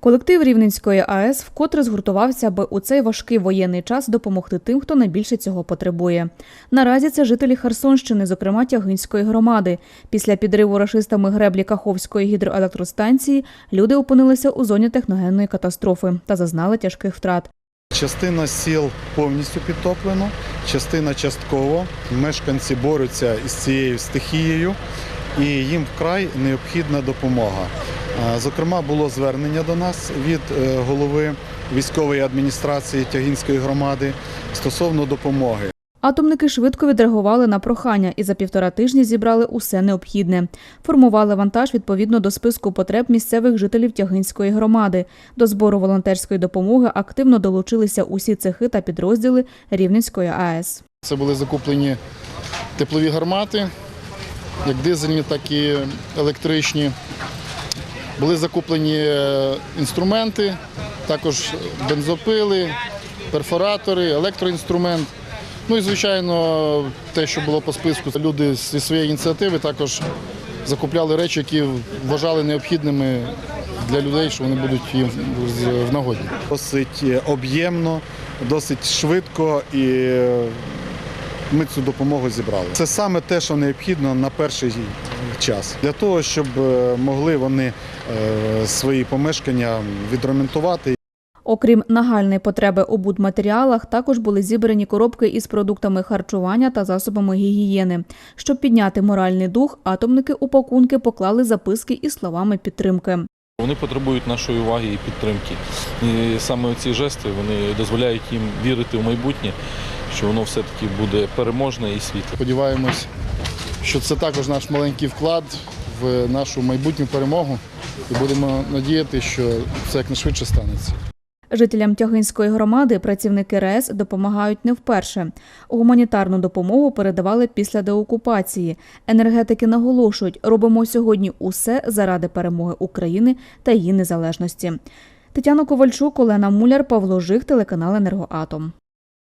Колектив Рівненської АЕС вкотре згуртувався, аби у цей важкий воєнний час допомогти тим, хто найбільше цього потребує. Наразі це жителі Херсонщини, зокрема Тягинської громади. Після підриву рашистами греблі Каховської гідроелектростанції люди опинилися у зоні техногенної катастрофи та зазнали тяжких втрат. Частина сіл повністю підтоплено, частина частково. Мешканці борються із цією стихією і їм вкрай необхідна допомога. Зокрема, було звернення до нас від е, голови військової адміністрації Тягінської громади стосовно допомоги. Атомники швидко відреагували на прохання і за півтора тижні зібрали усе необхідне. Формували вантаж відповідно до списку потреб місцевих жителів Тягинської громади. До збору волонтерської допомоги активно долучилися усі цехи та підрозділи Рівненської АЕС. Це були закуплені теплові гармати, як дизельні, так і електричні. Були закуплені е, інструменти, також бензопили, перфоратори, електроінструмент. Ну і, звичайно, те, що було по списку, люди зі своєї ініціативи також закупляли речі, які вважали необхідними для людей, що вони будуть їм в нагоді. Досить е, об'ємно, досить швидко і е, ми цю допомогу зібрали. Це саме те, що необхідно на перший час для того, щоб е, могли вони е, свої помешкання відремонтувати Окрім нагальної потреби у будматеріалах, також були зібрані коробки із продуктами харчування та засобами гігієни. Щоб підняти моральний дух, атомники у пакунки поклали записки із словами підтримки. Вони потребують нашої уваги і підтримки. І саме ці жести вони дозволяють їм вірити в майбутнє, що воно все-таки буде переможне і світле. Сподіваємось, що це також наш маленький вклад в нашу майбутню перемогу. І будемо надіяти, що це якнайшвидше станеться. Жителям Тягинської громади працівники РЕС допомагають не вперше. Гуманітарну допомогу передавали після деокупації. Енергетики наголошують, робимо сьогодні усе заради перемоги України та її незалежності. Тетяна Ковальчук, Олена Муляр, Павло Жих, телеканал Енергоатом.